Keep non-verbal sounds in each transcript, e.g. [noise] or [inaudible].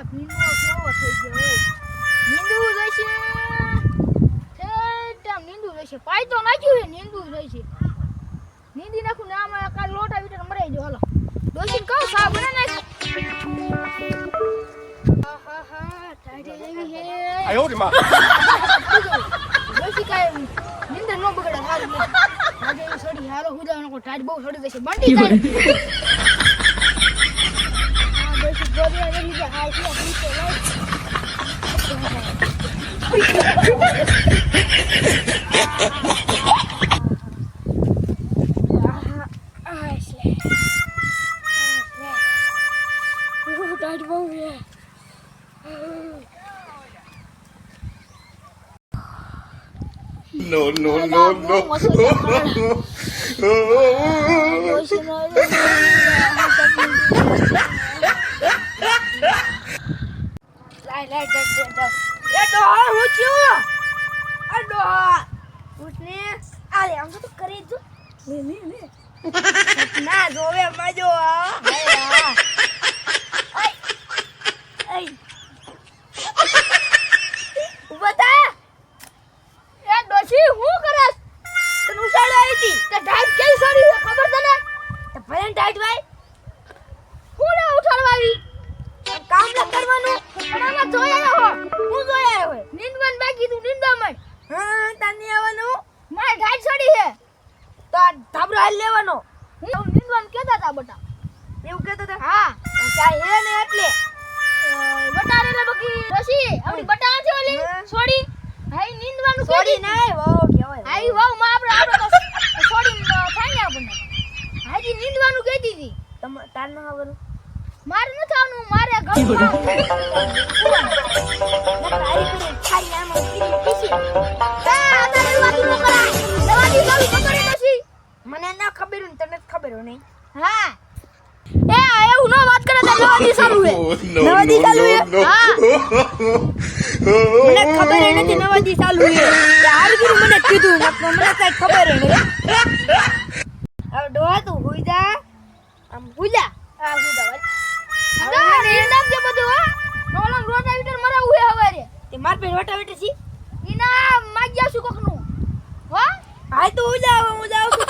આ ભીનો કેવો થઈ છે નીંદવું નાખું ને આમાં કાલ લોટા વિટર મરાઈ જો હાલો કહું સા બને હા હા હા ટાઈડે હાલ આજે સડી હારો હુદાનો બહુ સડી જશે બંડી કાય છે. No no no no. [laughs] હું નીંદવાન કહેતા હતા બટા એવું કહેતા હતા હા કાઈ હે ને એટલે બટા રે બકી રસી આપણી બટા છે ઓલી છોડી હાઈ નીંદવાનું છોડી હાઈ માં આપણે આપણે છોડી થાય ને આપણને હાજી નીંદવાનું કહેતી હતી તમ તાર ન આવવાનું મારે ન થવાનું મારે મને ના ખબર ને તને ખબર નહીં. હા. એ એવું ન વાત કરે તો નવાદી ચાલુ હે [laughs] નવાદી ચાલુ હે હા. [laughs] મને ખબર ય નથી નવાદી ચાલુ હે તે આરગીરું મને કીધું મને કઈ ખબર નથી. હવે ડોહા તું હુઈ જા. આમ હુઈ જા. હા હુઈ જા હવે હવે જે બધું હો? રોટાવીટર હે હવારે તે માર પે રોટાવીટર છી? ઈના માગ્યા છું કોકનું? હો? હાય તો હું જાવ હું જાઉં છું.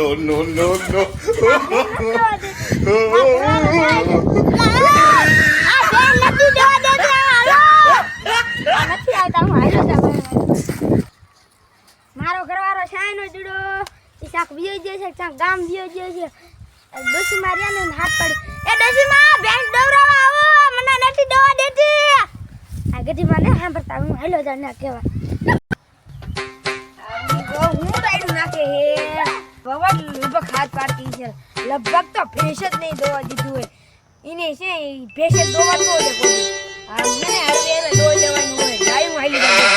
No no no no. મારો ઘરવાળો શાયનો જુડો શાક વિયો જે છે ક્યાંક ગામ વિયો જે છે. ડોસી માર્યા ને હાથ પડી. એ ડોસી માં ભેંસ દોરાવા આવો. મને નથી દવા દેતી. આ ગધી માને સાંભળતા હું હેલો જાને કેવા લગભગ હાથ પાડતી છે. લગભગ તો ભેંસ જ નહીં દોવા દીધું હોય. એને છે ભેંસ જ દોવા જ ન કોઈ. આ મને હવે એને દોઈ લેવાનું હોય. ગાયું હાલી જાય.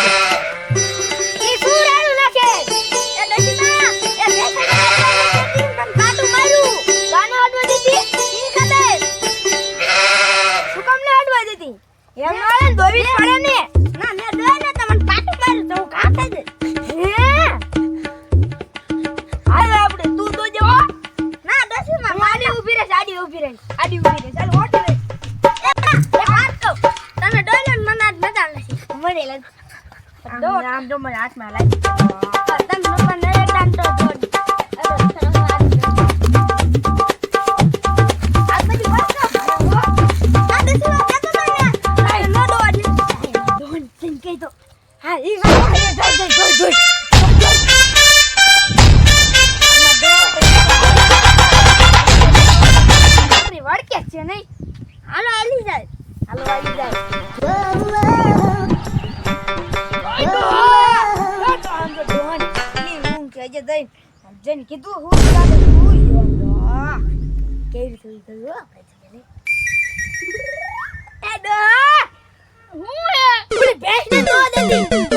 નાખે? એ શું કામ ને હડવા દીધી? એમ મારે દોવી પડે ના. વળકે છે નહીં હાલો હાલી જાય. હાલો હાલી જાય. જેને કીધું હું યો કેવી થઈ ગયું આપણે છે ડો હું હે ઓલી ભેંસ ને દો દેતી.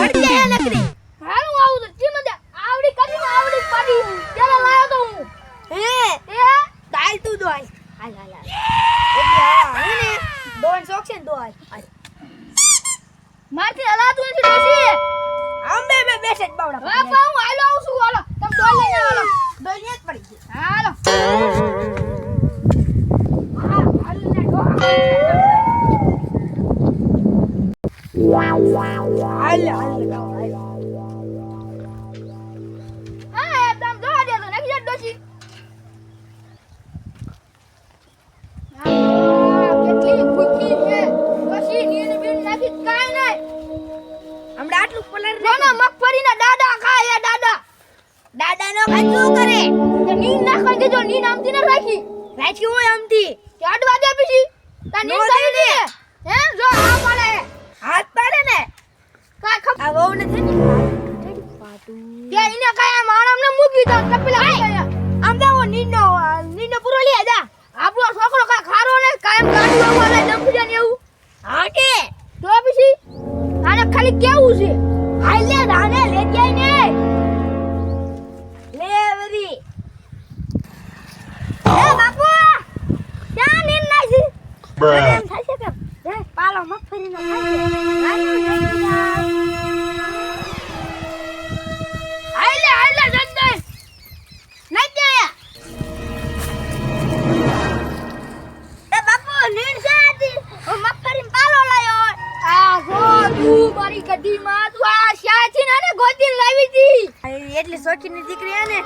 મારી માં તું આ શ્યાથી નાને ગોતી લાવી હતી એટલી શોખીની દીકરી હે ને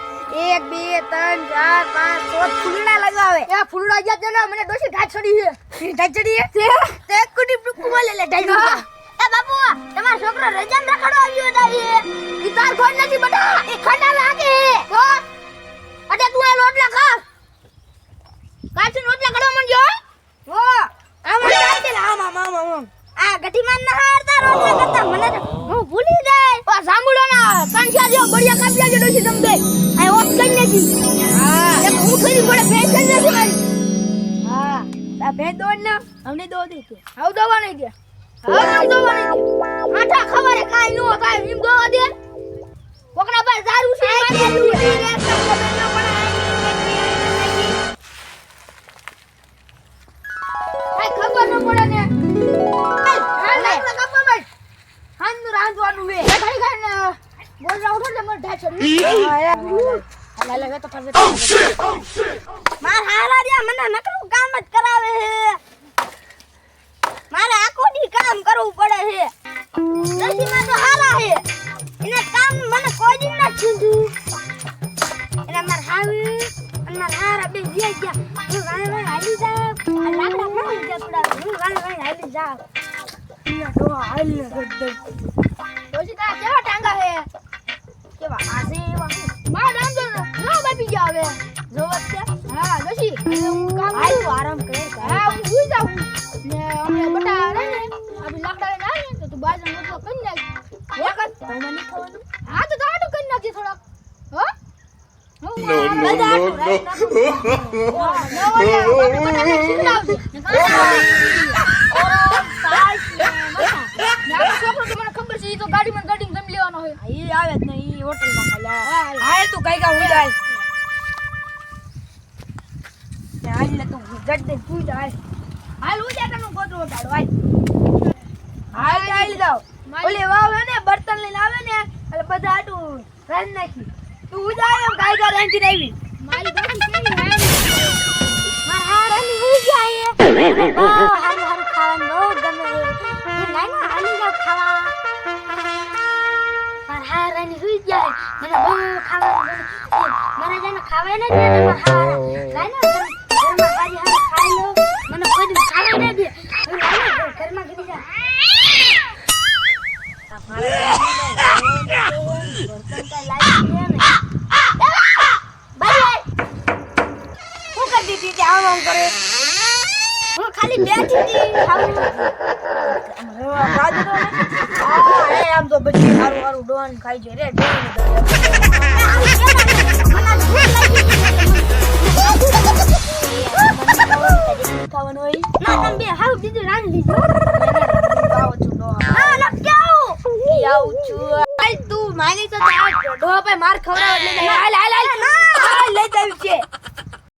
એક બે ત્રણ ચાર પાંચ છ ફૂલડા લગાવે. એ ફૂલડા ગયા તેના મને ડોસી ઢાચ ચડી છે. ઢાચ ચડી છે તે? કુટી ટુકમાં લે લે ઢાઈ એ બાપુ તમારો છોકરો રજામ રખડો આવ્યો હતા એ. ઈ તાર ખોટ નથી બટા. એ ખડા લાગે તો અટે તું આ રોટલા ખા. કાચું રોટલા કરવા માંડ્યો? હો. આમ ચાલતી ને આમ આમ આમ. આમ ના હારતા એક હું ફરી પડે ભેંસ કરી નાખી મારી. હા આ ભેંસ દોડ ના અમને દો દે. તું આવ દવા નહીં દે. હા આમ નહીં દે. આઠા ખબરે કાઈ નો થાય એમ દવા દે. કોકના પાસે દારૂ છે મારી કાઈ પડે ને. હાલ. જાવ અહીંયા તો હાલી ગદ્દર પછી તા કેવા ટાંગા હે કેવા આસે એવા માર નામ તો નો બાપી ગયા હવે જોવત કે હા દસી હું કામ આયું આરામ કરે હા હું સુઈ જાઉં ને અમે બટા રે ને આપી લાકડા આવે ને તો તું બાજુ મોટો કરી નાખ વખત તો મને નહીં ખાવાનું હા તો દાડું કરી નાખજે થોડાક હો No, હાલ હાલ જાવ ઓલી વાવ ને બર્તન લઈને આવે ને એટલે બધા આટું નાખી તું ઉજાય એમ કાઈ કા રેંજી આવી મારી જાય જેને ને દે ને ખાઈ લો. ખાવા હું ખાલી બેઠી હતી આમ તો પછી સારું સારું ડોન ખાઈ છે રે